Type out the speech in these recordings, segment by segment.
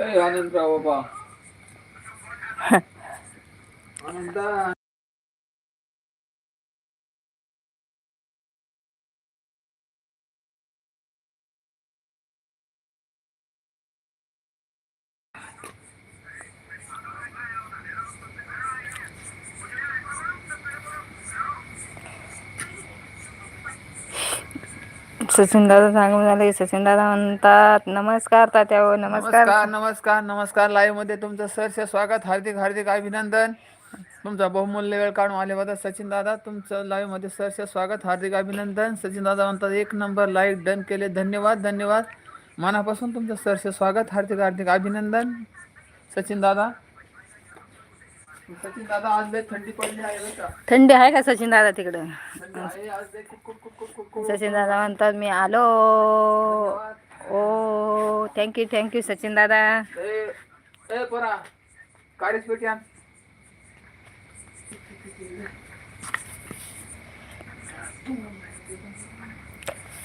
ಏ ಆನಂದ್ ರಾವ್ ಆನಂದ सचिन दादा सांगून झाले सचिन दादा म्हणतात नमस्कार तात्या हो नमस्कार. नमस्कार नमस्कार नमस्कार. लाईव्हमध्ये तुमचं सरसे स्वागत हार्दिक हार्दिक अभिनंदन. तुमचा बहुमूल्य वेळ काढून आल्याबद्दल सचिन दादा तुमचं लाईव्हमध्ये सरसे स्वागत हार्दिक अभिनंदन. सचिन दादा म्हणतात एक नंबर लाईक डन केले धन्यवाद धन्यवाद. मनापासून तुमचं सरसे स्वागत हार्दिक हार्दिक अभिनंदन. सचिन दादा सचिन दादा आज लय थंडी पडली आहे बरं का. थंडी आहे का सचिन दादा तिकडं? थंडी आहे आज लय खूप खूप खूप खूप खूप खूप. सचिन दादा म्हणतात मी आलो. ओ थँक्यू थँक्यू सचिन दादा. ए ए पोरा काळीच पेटी आण.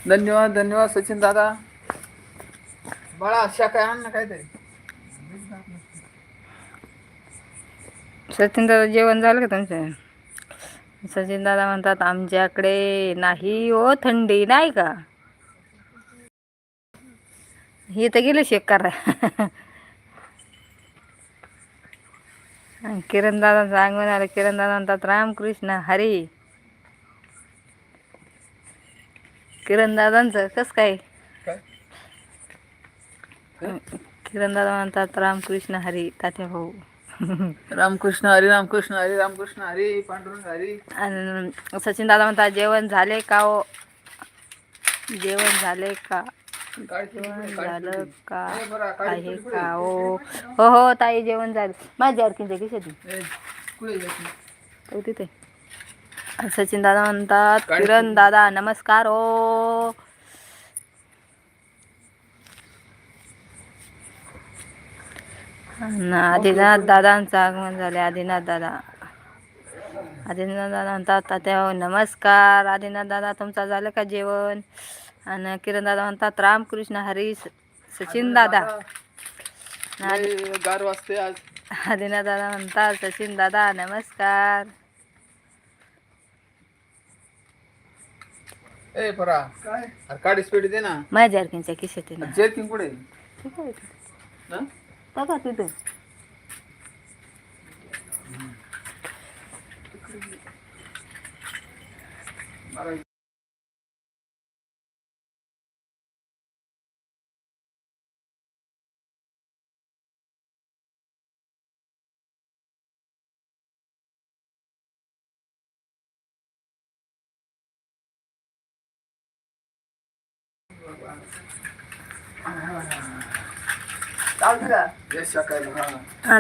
धन्यवाद धन्यवाद सचिन दादा. बाळा अशा काय आण ना काहीतरी. सचिन दादा जेवण झालं का तुमचं? सचिन दादा म्हणतात आमच्याकडे नाही हो थंडी नाही का? ही तर गेले शेक करा किरण दादा सांगून आले किरण दादा म्हणतात रामकृष्ण हरी. किरण दादांचं कस काय? काय? किरण दादा म्हणतात रामकृष्ण हरी तात्या भाऊ. रामकृष्ण हरी रामकृष्ण हरी रामकृष्ण हरी पांडुरंग हरी. आणि सचिन दादा म्हणतात जेवण झाले का हो? जेवण झाले का? जेवण झालं. का? आहे. का हो? हो हो ताई जेवण झालं. माझ्या अर्किनच्या खिशात ए, पुढे जा तू. हो तिथे सचिन दादा म्हणतात किरण दादा नमस्कार हो. आदिनाथ दादांचं आगमन झाले आदिनाथ दादा. आदिनाथ दादा म्हणतात तात्या हो, नमस्कार. आदिनाथ दादा तुमचं झालं का जेवण? आणि किरण दादा म्हणतात रामकृष्ण हरी सचिन दादा. गार वाजते आज. आदिनाथ दादा म्हणतात सचिन दादा नमस्कार. ए परा. काय? पेटी दे ना. माझ्या जेरकिंग पुढे ठीक आहे? हा? बघा तिथे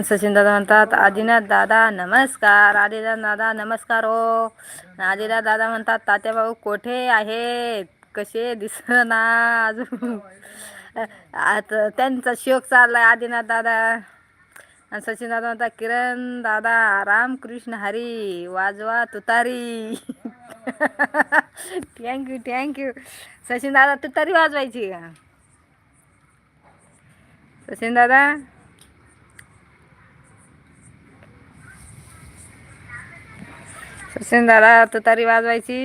सचिन दादा म्हणतात आदिनाथ दादा नमस्कार. आदिनाथ दादा नमस्कार हो. आदिनाथ दादा म्हणतात तात्या भाऊ कोठे आहेत? कसे दिसना अजून? आता त्यांचा शोक चाललाय आदिनाथ दादा. आणि सचिन दादा म्हणतात किरण दादा रामकृष्ण हरी वाजवा तुतारी. थँक्यू थँक्यू सचिन दादा तुतारी वाजवायची का? सचिन दादा सचिन दादा तुतारी वाजवायची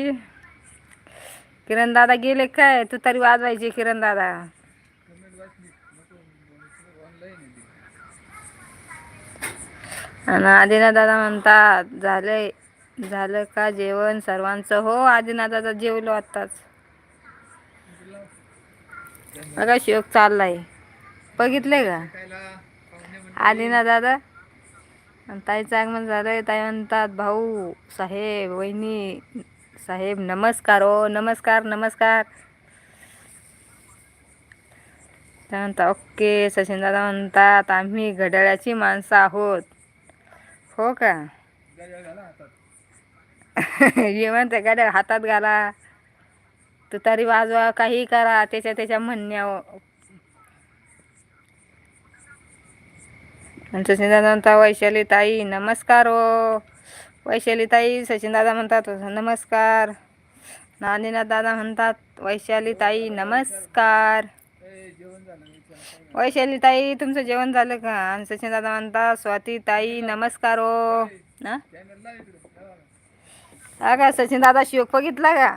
किरण दादा गेले काय तुतारी वाजवायची किरण दादा आणि आदिना दादा म्हणतात झालंय झालं का जेवण सर्वांचं हो आदिना दादा जेवलो आत्ताच बघा शोक चाललाय बघितले का? आली ना दादा. आणि ताईचं आगमन झालंय. ताई म्हणतात भाऊ साहेब वहिनी साहेब नमस्कार ओ नमस्कार नमस्कार. त्या म्हणतात ओके. सचिन दादा म्हणतात आम्ही घड्याळ्याची माणसं आहोत. हो का? हे म्हणते गाड्या हातात घाला. तुतारी वाजवा काही करा. त्याच्या त्याच्या म्हणण्या सचिनदादा म्हणता वैशाली ताई नमस्कार. हो वैशाली ताई सचिनदादा म्हणतात नमस्कार. नानीनाथ दादा म्हणतात वैशाली ताई नमस्कार. वैशाली ताई तुमचं जेवण झालं का? आणि सचिन दादा म्हणतात स्वाती ताई नमस्कार. हो हा का? सचिनदादा शिवक बघितला का?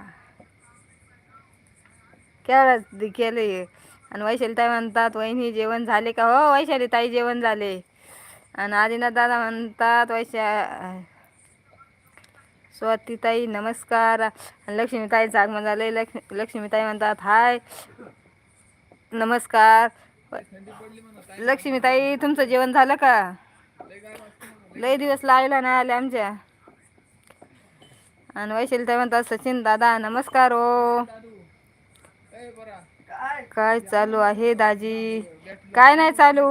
केवढा केले. आणि वैशाली ताई म्हणतात वहिनी जेवण झाले का? हो वैशाली ताई जेवण झाले. आणि आदिनाथ दादा म्हणतात वैशा स्वातीताई नमस्कार. आणि लक्ष्मीताईचं आगमन झाले लक्ष्मी लक्ष्मीताई म्हणतात हाय. नमस्कार. लक्ष्मीताई तुमचं जेवण झालं का? लय दिवस लायला नाही आले आमच्या. आणि वैशालीताई म्हणतात सचिन दादा नमस्कार हो. काय चालू आहे दाजी? काय नाही चालू.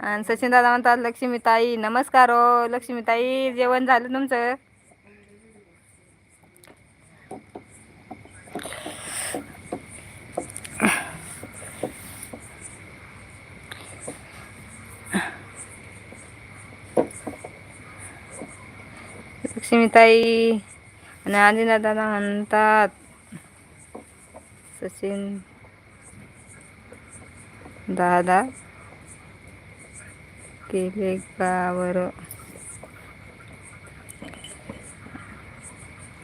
आणि सचिन दादा म्हणतात लक्ष्मीताई नमस्कार. हो लक्ष्मीताई जेवण झालं तुमचं? लक्ष्मीताई आणि आदिनाथ दादा म्हणतात सचिन दादा केले का बरं?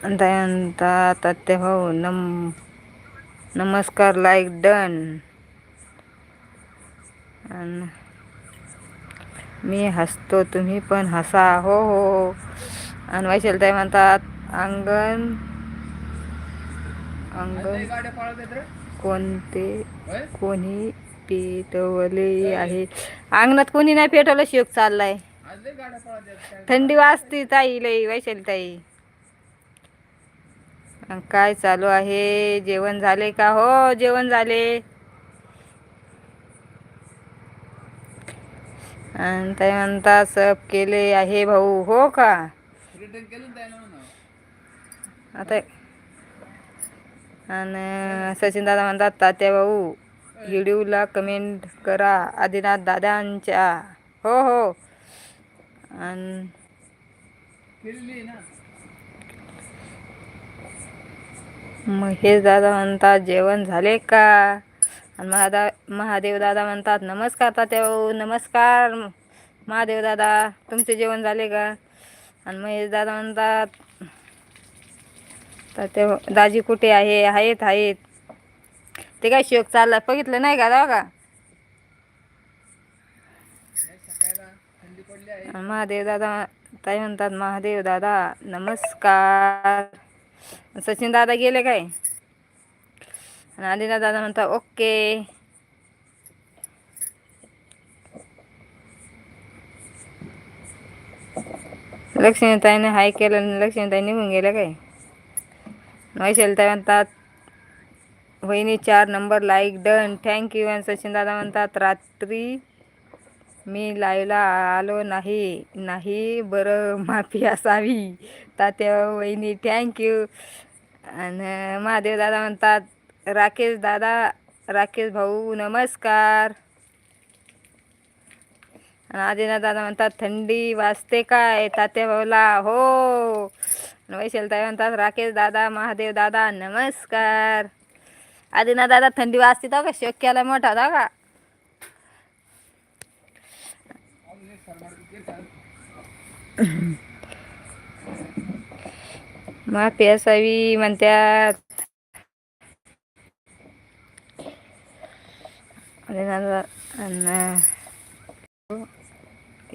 म्हणतात ते हो नम नमस्कार लाईक डन मी हसतो तुम्ही पण हसा हो हो. आणि वैशालताई म्हणतात अंगण अंगण कोणते? कोणी पेटवले आहे. अंगणात कोणी नाही पेटवलं शिवक चाललाय. थंडी वाजती ताई लई वैशाली ताई. काय चालू आहे? जेवण झाले का? हो जेवण झाले. आणि ताई म्हणतात सब केले आहे भाऊ. हो का? आता आणि सचिन दादा म्हणतात तात्या भाऊ व्हिडिओला कमेंट करा. आदिनाथ दादांच्या हो हो. आणि महेश दादा म्हणतात जेवण झाले का? आणि महादा महादेव दादा म्हणतात नमस्कार तात्या नमस्कार. महादेव दादा तुमचे जेवण झाले का? आणि महेश दादा म्हणतात तात्या दाजी कुठे आहे? आहेत आहेत. ते काय शोक चालला बघितलं नाही का दावा का महादेव दादा ताई म्हणतात महादेव दादा नमस्कार. सचिन दादा गेले काय? आदिना दादा म्हणतात ओके. लक्ष्मीताईने हाय केलं आणि लक्ष्मीताई निघून गेल्या काय? वैशालीताई म्हणतात वहिनी चार नंबर लाईक डन. थँक्यू आणि सचिन दादा म्हणतात रात्री मी लाईव्हला आलो नाही नाही बरं माफी असावी. तात्या वहिनी थँक्यू आणि महादेव दादा म्हणतात राकेश दादा राकेश भाऊ नमस्कार. आणि आदिनाथ दादा म्हणतात थंडी वाजते काय? तात्या भाऊला हो. वैशलताई म्हणतात राकेश दादा महादेव दादा नमस्कार. आदिनाथ दादा थंडी वाजते तो का? केला मोठा होता का? माफी असावी म्हणतात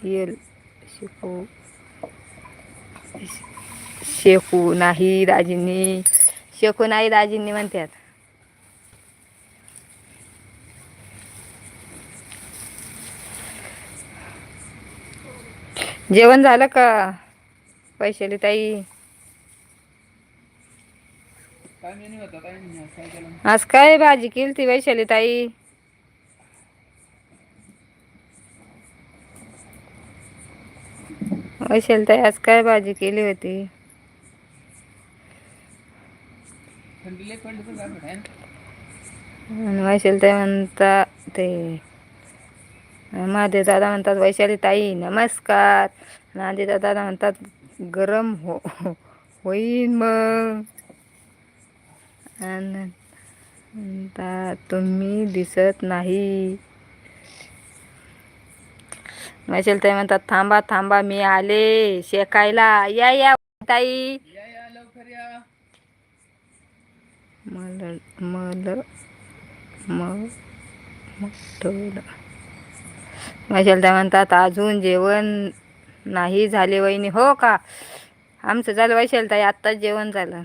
येल शिकू शेकू नाही दाजींनी शेकू नाही दाजींनी म्हणतात जेवण झालं का? वैशाली ताई. आज काय भाजी केली ती वैशाली ताई? वैशाली ताई आज काय भाजी केली होती? वैशाली ताई म्हणता ते महादेव दादा म्हणतात वैशाली ताई नमस्कार. नांदेदा दादा म्हणतात गरम हो होईन मग. आणि म्हणतात तुम्ही दिसत नाही. वैशाली ताई म्हणतात थांबा थांबा मी आले शेकायला. या या ताई. मला मला मल मल मग वैशाली म्हणतात अजून जेवण नाही झाले वहिनी. हो का? आमचं झालं वैशालताई आत्ताच जेवण झालं.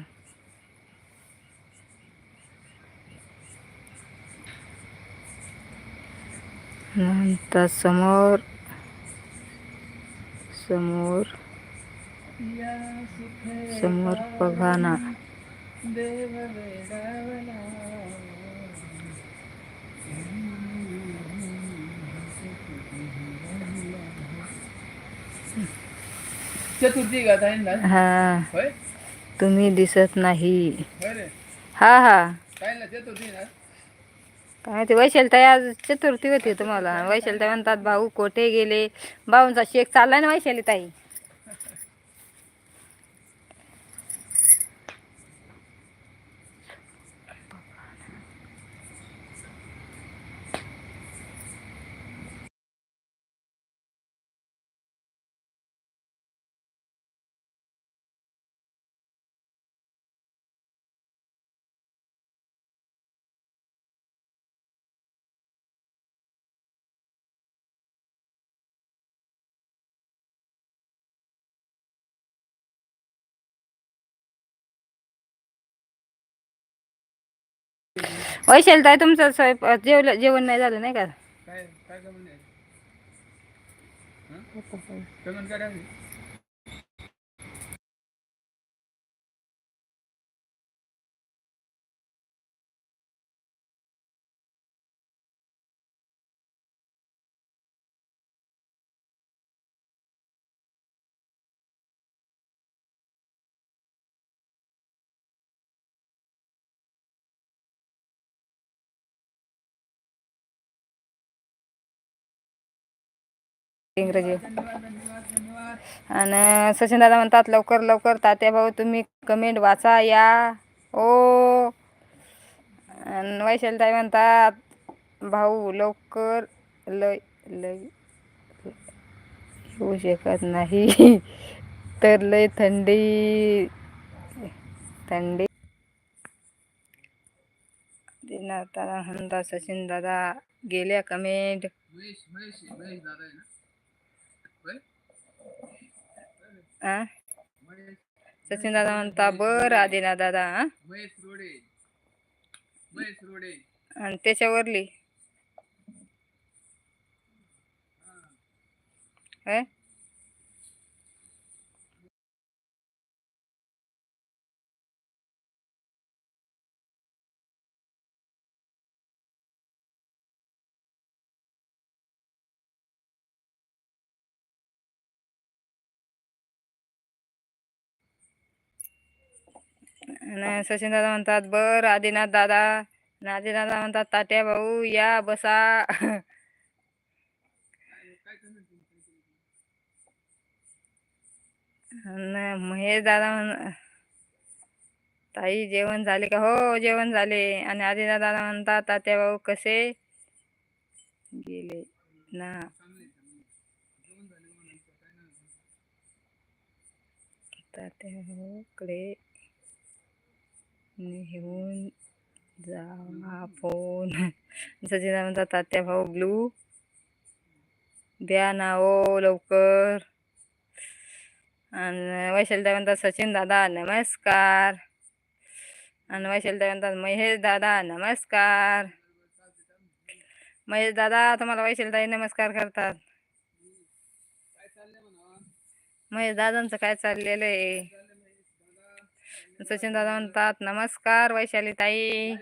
नंतर समोर समोर समोर बघा ना चतुर्थी का ताईंना हा. होय? तुम्ही दिसत नाही. होय रे. हा हा. ताईंना चतुर्थी ना? काय ते वैशालताई आज चतुर्थी होती तुम्हाला. वैशालताई म्हणतात भाऊ कोठे गेले? भाऊंचा शेक चाललाय ना वैशाली ताई वैशाल वैशालताई तुमचं स्वयंप जेवलं जेवण नाही झालं नाही का? काय काय गमन आहे हं? गमन काय इंग्रजी. आणि सचिन दादा म्हणतात लवकर लवकर तात्या भाऊ तुम्ही कमेंट वाचा या. ओ. आणि वैशालताई म्हणतात भाऊ लवकर लय लय येऊ शकत नाही. तर लय थंडी थंडी. दिनार दादा म्हणतात सचिन दादा गेल्या कमेंट महेश महेश महेश दादा आहे ना होय आ सचिन दादा म्हणता बर आदिना दादा आणि त्याच्यावरली आणि सचिन दादा म्हणतात बर आदिनाथ दादा. आदिनाथ दादा म्हणतात तात्या भाऊ या बसा. आणि महेश दादा म्हण ताई जेवण झाले का? हो जेवण झाले. आणि आदिनाथ दादा म्हणतात तात्या भाऊ कसे? गेले. ना. तात्या भाऊकडे घेऊन जा फोन. सचिन म्हणतात तात्या भाऊ ब्लू. द्या ना ओ लवकर. आणि वैशालदा म्हणतात सचिन दादा नमस्कार. आणि वैशालदा म्हणतात महेश दादा नमस्कार. महेश दादा तुम्हाला वैशालताई नमस्कार करतात. महेश दादांचं काय चाललेलं आहे? सचिन दादा म्हणतात नमस्कार वैशाली ताई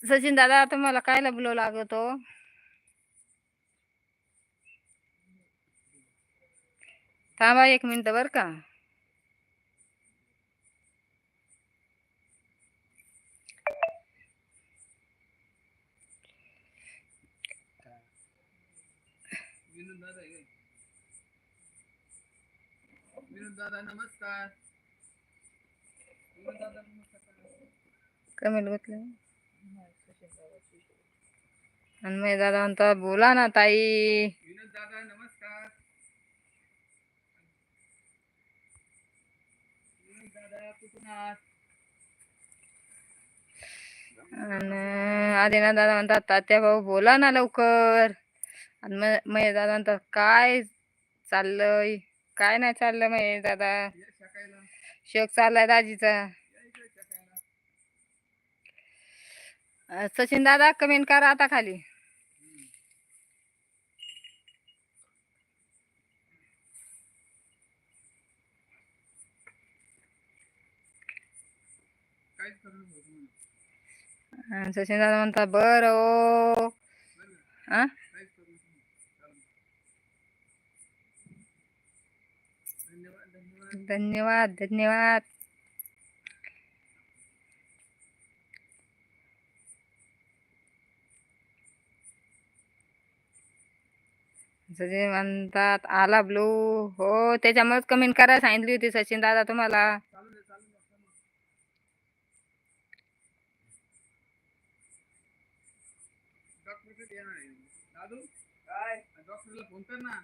सचिन दादा तुम्हाला कायला ब्लो लागतो? थांबा एक मिनिट बर का विनोद दादा आहे काय? विनोद दादा नमस्कार. दादा नमस्कार. कमेंट घेतलं आणि दादा म्हणतात बोला ना ताई. विनोद दादा नमस्कार. विनोद दादा कुठून आहात? आणि आदिनाथ दादा म्हणतात तात्या भाऊ बोला ना लवकर. आणि मग दादा म्हणतात काय चाललंय? काय नाही चाललं महेश दादा. शोक चाललाय दाजीचा. सचिन दादा कमेंट करा आता खाली. सचिन दादा म्हणतात बरं ओ बरं का? हा काहीच करू नको चालेल. धन्यवाद धन्यवाद धन्यवाद. सचिन म्हणतात आला ब्लू. हो त्याच्यामुळेच कमेंट करायला सांगितली होती सचिन दादा तुम्हाला. डॉक्टर काय? डॉक्टरला फोन कर ना.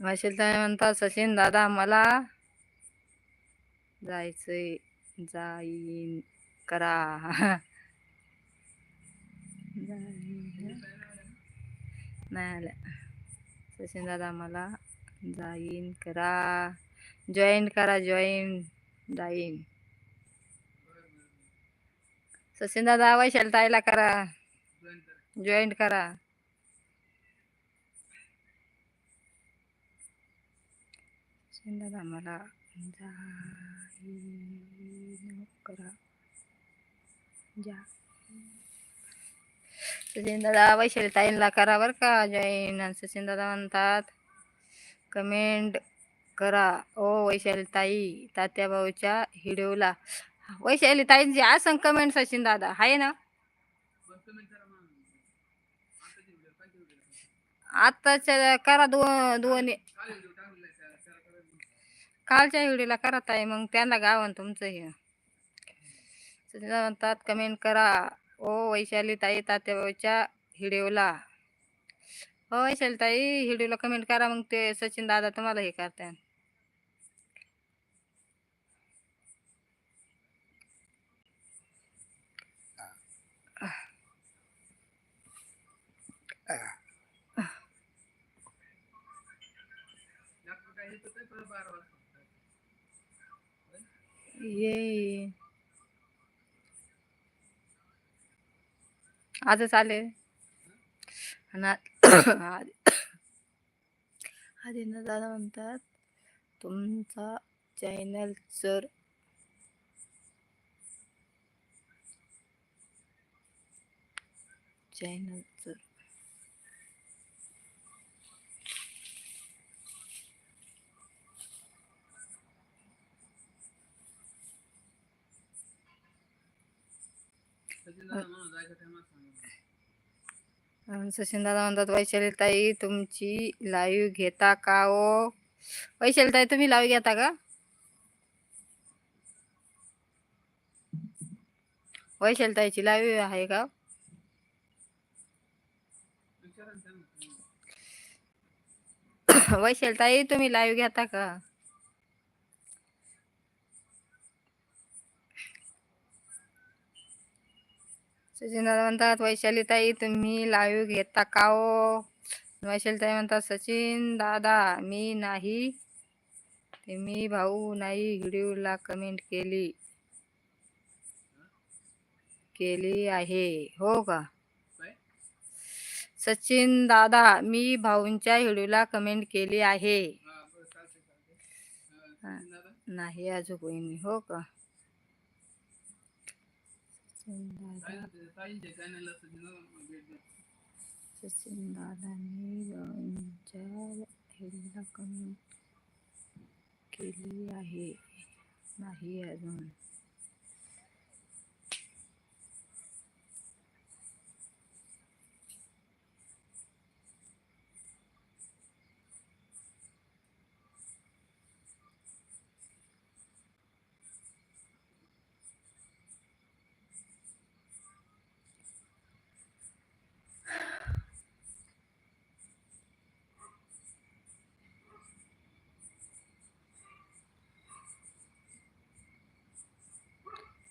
वाशील ताई म्हणतात सचिन दादा मला जायचंय जाईन करा. नाही आल्या. सचिन दादा मला जाईन करा. जॉईन करा जॉईन जाईन. सचिन दादा वैशाल ताईला करा. जॉईन करा जॉईन करा सचिन दादा मला जाईन करा जा सचिन दादा वैशाली ताईंला करा बरं का जॉईन आणि सचिन दादा म्हणतात कमेंट करा ओ वैशाली ताई तात्या भाऊच्या व्हिडिओला वैशाली ताईंची असं कमेंट सचिन दादा आहे ना तुम्ही करा करा दोन कालच्या व्हिडिओला करत आहे मग त्यांना गावन तुमचं हे. म्हणतात कमेंट करा. ओ वैशाली ताई तात्याबाईच्या व्हिडिओला. हो वैशाली ताई व्हिडिओला कमेंट करा मग ते सचिन दादा तुम्हाला हे करतात डॉक्टर काय येतो ते परत बारा वाजता ये. आजच आले. आणि आधी आधी दादा म्हणतात तुमचा चॅनल जर चॅनल जर सचिन दादा म्हणतात वैशाली ताई तुमची लाईव्ह घेता का हो? ओ वैशाली ताई तुम्ही लाईव्ह घेता का? वैशाली ताईची लाईव्ह आहे का? वैशालीताई वैशाली ताई तुम्ही लाईव्ह घेता का? सचिन दादा म्हणतात वैशाली ताई तुम्ही लाईव्ह घेता का ओ वैशाली ताई म्हणतात सचिन दादा मी नाही. ते मी भाऊ नाही व्हिडिओला कमेंट केली. केली आहे. हो का? सचिन दादा मी भाऊंच्या व्हिडिओला कमेंट केली आहे. हा नाही अजून कोणी हो का सचिन दादा ताई- ताईंच्या चॅनलला सचिन दादा भेट द्या सचिन दादांनी आयडीला कमेंट केली आहे नाही अजून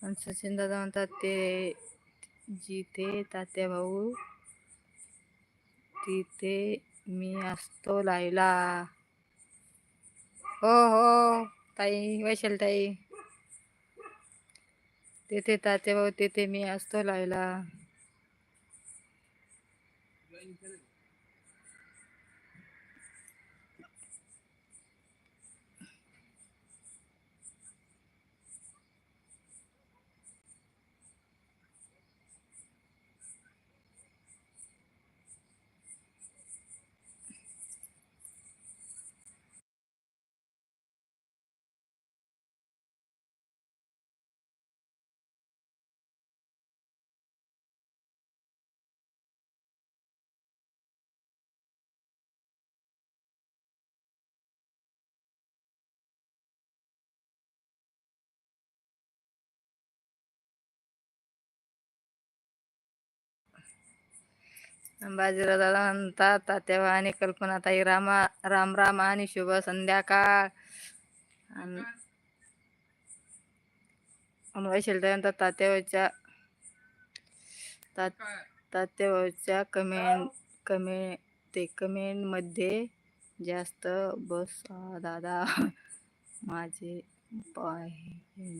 सचिन दादा म्हणतात ते जिथे तात्या भाऊ तिथे मी असतो लाईला. हो हो ताई वैशाल ताई तिथे तात्या भाऊ तिथे मी असतो लाईला. बाजीराव दादा म्हणतात तात्यावा आणि कल्पनाताई रामा राम राम आणि शुभ संध्याकाळ. आणि आणि म्हणतात तात्यावाच्या तात कमेंट कमेंट कमे ते कमेंटमध्ये जास्त बस दादा माझे पाय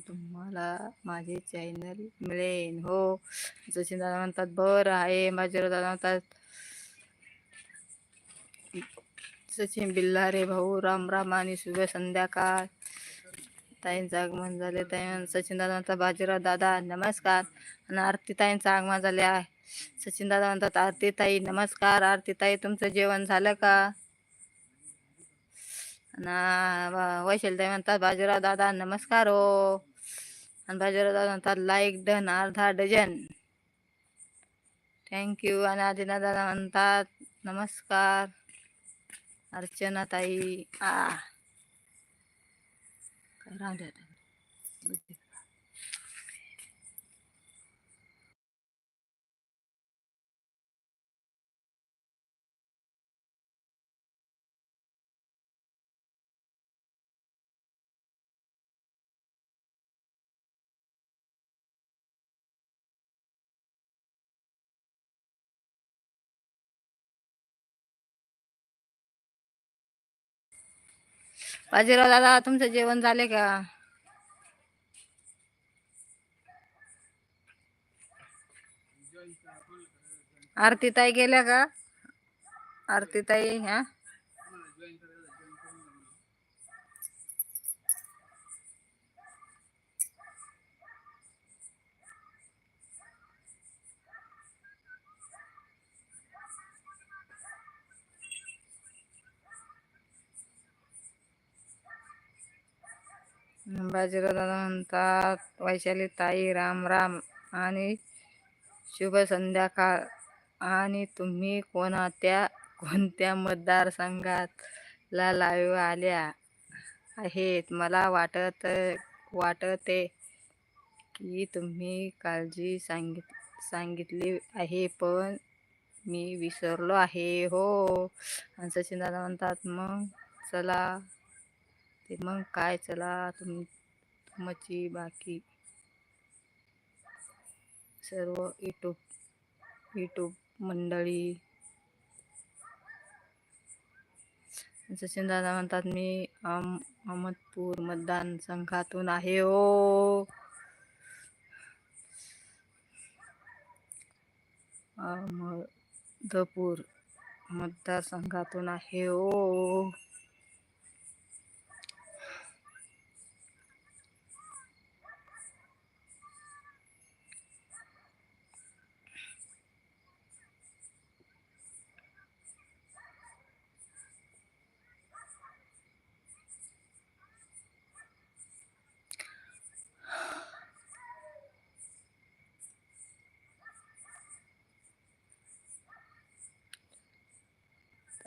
तुम्हाला माझे चॅनल मिळेल हो. सचिन दादा म्हणतात बरं आहे. बाजीराव दादा म्हणतात सचिन बिल्लारे भाऊ राम राम आणि शुभ संध्याकाळ. ताईंचं आगमन झाले ताई सचिन दादा म्हणतात बाजीराव दादा नमस्कार. आणि आरती ताईंचं आगमन झाले आहे. सचिन दादा म्हणतात आरती ताई नमस्कार. आरती ताई तुमचं जेवण झालं का? ना वैशालताई म्हणतात बाजीराव दादा नमस्कार. हो आणि बाजीराव दादा म्हणतात लाईक डन अर्धा डझन. थँक्यू आणि आदिना दादा म्हणतात नमस्कार. अर्चना ताई आ. काय बाजीराव दादा तुमचं जेवण झाले का? आरती ताई गेल्या का? आरती ताई हा? बाजीराव दादा म्हणतात वैशाली ताई राम राम आणि शुभ संध्याकाळ. आणि तुम्ही कोणत्या कोणत्या मतदारसंघात ला लाईव्ह आल्या आहेत? मला वाटत वाटते की तुम्ही काळजी सांगित सांगितली आहे पण मी विसरलो आहे. हो आणि सचिन दादा म्हणतात मग चला ते. मग काय चला तुम तुमची बाकी सर्व यूट्यूब यूट्यूब मंडळी. सचिन दादा म्हणतात मी अहम अहमदपूर मतदारसंघातून आहे. ओ अहमदपूर मतदारसंघातून आहे. ओ संपत्तीला आल्या आल्या आहेत मला वाटते तुम्ही सांगितले बाजीराव दादा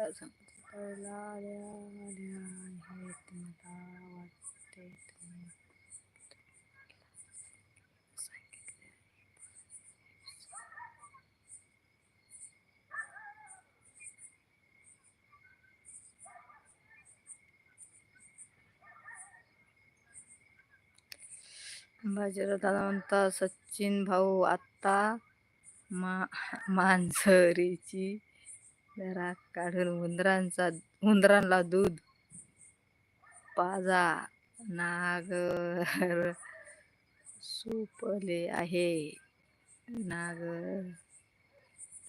म्हणतात सचिन भाऊ आत्ता मा मांजरीची जरा काढून उंदरांचा उंदरांना दूध पाजा नागर सुपले आहे. नागर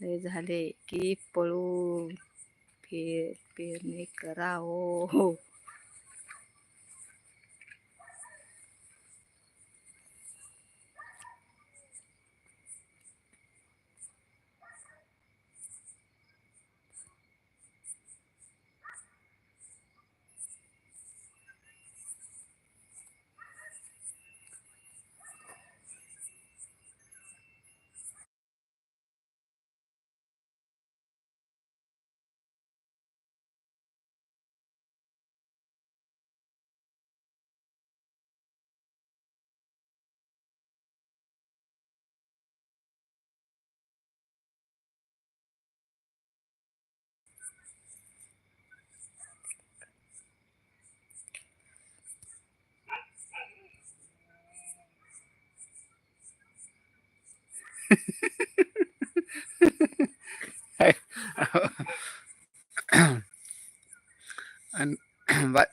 लय झाले की पळू फेर पेरणी करा हो आणि बा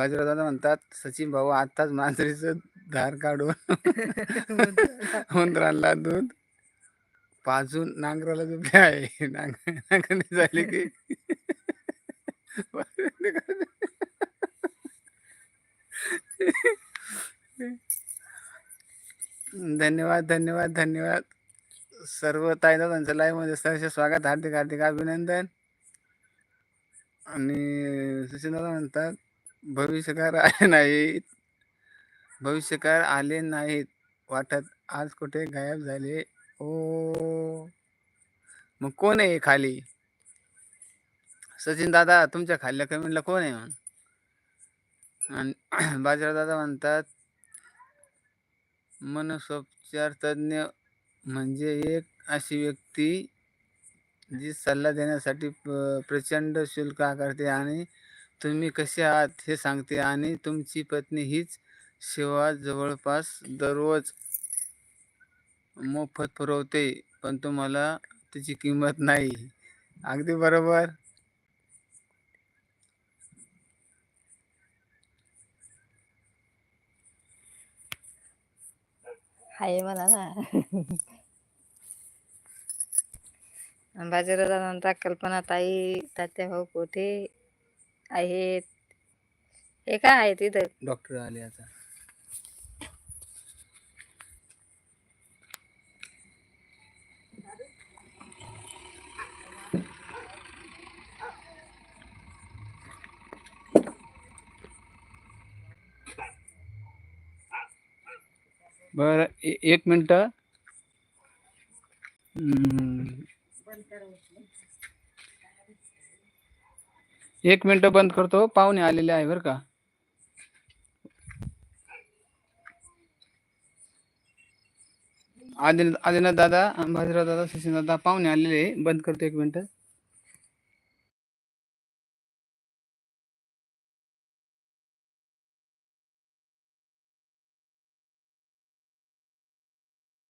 बाजीराव दादा म्हणतात सचिन भाऊ आत्ताच मांजरीचं धार काढून उंदरांना दूध पाजून नांगराला झोपले आहे. नांग नांगरणी झाली की धन्यवाद धन्यवाद धन्यवाद. सर्व ताईदादांच्या लाईव्हमध्ये सहर्ष स्वागत हार्दिक हार्दिक अभिनंदन. आणि सचिन दादा म्हणतात भविष्यकार आले नाहीत. भविष्यकार आले नाहीत. वाटत आज कुठे गायब झाले? ओ. मग कोण आहे खाली? सचिन दादा तुमच्या खाल्ल्या कमेंटला कोण आहे म्हणून? आणि बाजीराव दादा म्हणतात मनसोपचार तज्ञ म्हणजे एक अशी व्यक्ती जी सल्ला देण्यासाठी प्रचंड शुल्क आकारते आणि तुम्ही कसे आहात हे सांगते आणि तुमची पत्नी हीच सेवा जवळपास दररोज मोफत पुरवते पण तुम्हाला तिची किंमत नाही. अगदी बरोबर? आहे म्हणा ना. बाजारात कल्पना ताई तात्या भाऊ कुठे? आहेत. हे काय आहे तिथं डॉक्टर आले आता. बर एक मिनिट. एक मिनिट बंद करतो. पाहुणे आलेले आहे बरं का. आदिन आदिनाथ दादा बाजीराव दादा सचिन दादा पाहुणे आलेले आहे. बंद करतो एक मिनिट.